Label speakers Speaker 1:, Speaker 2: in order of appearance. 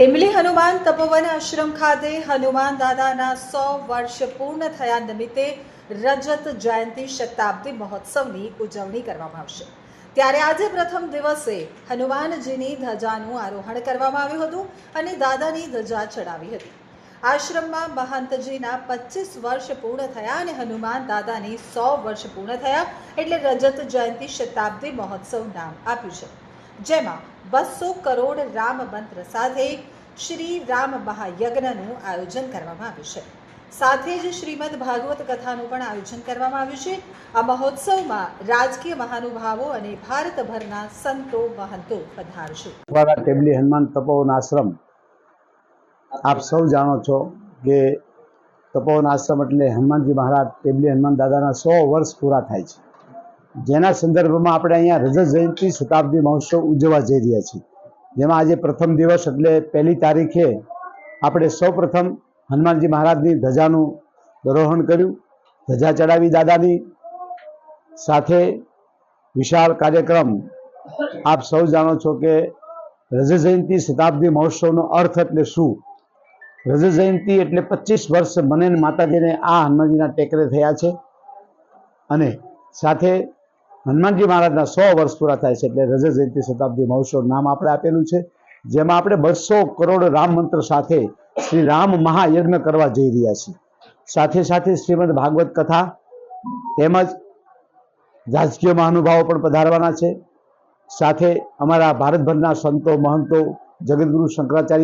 Speaker 1: ટીમલી હનુમાન તપોવન આશ્રમ ખાતે હનુમાન દાદાના સો વર્ષ પૂર્ણ થયા નિમિત્તે રજત જયંતિ શતાબ્દી મહોત્સવની ઉજવણી કરવામાં આવશે. ત્યારે આજે પ્રથમ દિવસે હનુમાનજીની ધજાનું આરોહણ કરવામાં આવ્યું હતું અને દાદાની ધજા ચડાવી હતી. આશ્રમમાં મહંતજીના પચીસ વર્ષ પૂર્ણ થયા અને હનુમાન દાદાની સો વર્ષ પૂર્ણ થયા એટલે રજત જયંતિ શતાબ્દી મહોત્સવ નામ આપ્યું છે. જેમાં બસો કરોડ રામ મંત્ર સાથે શ્રી રામ મહાયજ્ઞનું આયોજન કરવામાં આવ્યું છે. સાથે જ શ્રીમદ ભાગવત કથાનું પણ આયોજન કરવામાં આવ્યું છે. આ મહોત્સવમાં રાજકીય મહાનુભાવો અને ભારતભરના સંતો, મહંતો પધારશે
Speaker 2: વાળા ટેબલી હનુમાન તપોવન આશ્રમ, આપ સૌ જાણો છો કે તપોવન આશ્રમ એટલે હનુમાનજી મહારાજ, ટેબલી હનુમાન દાદાના સો વર્ષ પૂરા થાય છે. જેના સંદર્ભમાં આપણે અહીંયા રજત જયંતિ શતાબ્દી મહોત્સવ ઉજવવા જઈ રહ્યા છીએ. જેમાં આજે પ્રથમ દિવસ એટલે પહેલી તારીખે આપણે સૌ પ્રથમ હનુમાનજી મહારાજની ધજાનું દરોહણ કર્યું. ધજા ચડાવી દાદાની સાથે વિશાળ કાર્યક્રમ આપ સૌ જાણો છો કે રજ જયંતિ શતાબ્દી મહોત્સવનો અર્થ એટલે શું? રજ જયંતિ એટલે પચીસ વર્ષ મને માતાજીને આ હનુમાનજીના ટેકરે થયા છે. અને સાથે હનુમાનજી મહારાજના સો વર્ષ પૂરા થાય છે એટલે રજત જયંતિ શતાબ્દી મહોત્સવ નામ આપણે આપેલું છે, જેમાં આપણે બસો કરોડ રામ મંત્ર સાથે શ્રી રામ મહાયજ્ઞ કરવા જઈ રહ્યા છીએ. સાથે સાથે શ્રીમદ ભાગવત કથા તેમજ રાજકીય મહાનુભાવો પણ પધારવાના છે. સાથે અમારા ભારતભરના સંતો મહંતો જગદગુરુ શંકરાચાર્ય